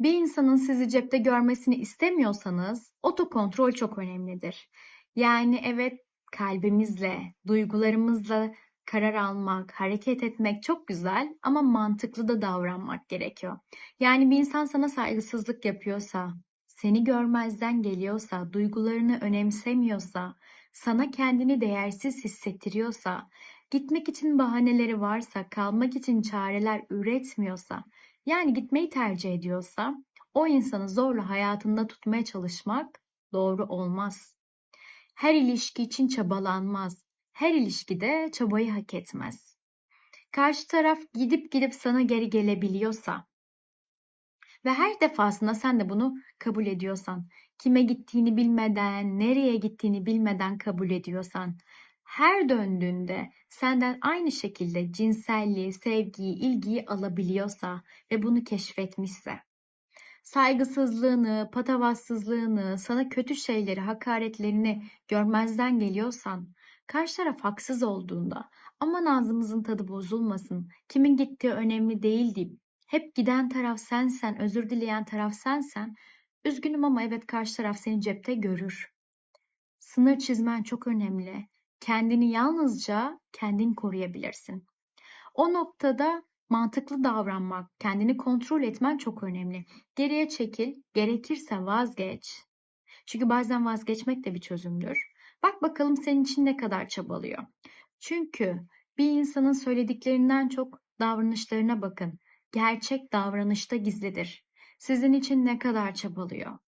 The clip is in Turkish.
Bir insanın sizi cepte görmesini istemiyorsanız otokontrol çok önemlidir. Yani evet kalbimizle, duygularımızla karar almak, hareket etmek çok güzel ama mantıklı da davranmak gerekiyor. Yani bir insan sana saygısızlık yapıyorsa, seni görmezden geliyorsa, duygularını önemsemiyorsa, sana kendini değersiz hissettiriyorsa, gitmek için bahaneleri varsa, kalmak için çareler üretmiyorsa, yani gitmeyi tercih ediyorsa, o insanı zorla hayatında tutmaya çalışmak doğru olmaz. Her ilişki için çabalanmaz. Her ilişkide çabayı hak etmez. Karşı taraf gidip gidip sana geri gelebiliyorsa ve her defasında sen de bunu kabul ediyorsan, kime gittiğini bilmeden, nereye gittiğini bilmeden kabul ediyorsan, her döndüğünde senden aynı şekilde cinselliği, sevgiyi, ilgiyi alabiliyorsa ve bunu keşfetmişse, saygısızlığını, patavatsızlığını, sana kötü şeyleri, hakaretlerini görmezden geliyorsan, karşı taraf haksız olduğunda aman ağzımızın tadı bozulmasın, kimin gittiği önemli değil deyip hep giden taraf sensen, özür dileyen taraf sensen, üzgünüm ama evet karşı taraf seni cepte görür. Sınır çizmen çok önemli. Kendini yalnızca kendin koruyabilirsin. O noktada mantıklı davranmak, kendini kontrol etmen çok önemli. Geriye çekil, gerekirse vazgeç. Çünkü bazen vazgeçmek de bir çözümdür. Bak bakalım senin için ne kadar çabalıyor. Çünkü bir insanın söylediklerinden çok davranışlarına bakın. Gerçek davranışta gizlidir. Sizin için ne kadar çabalıyor?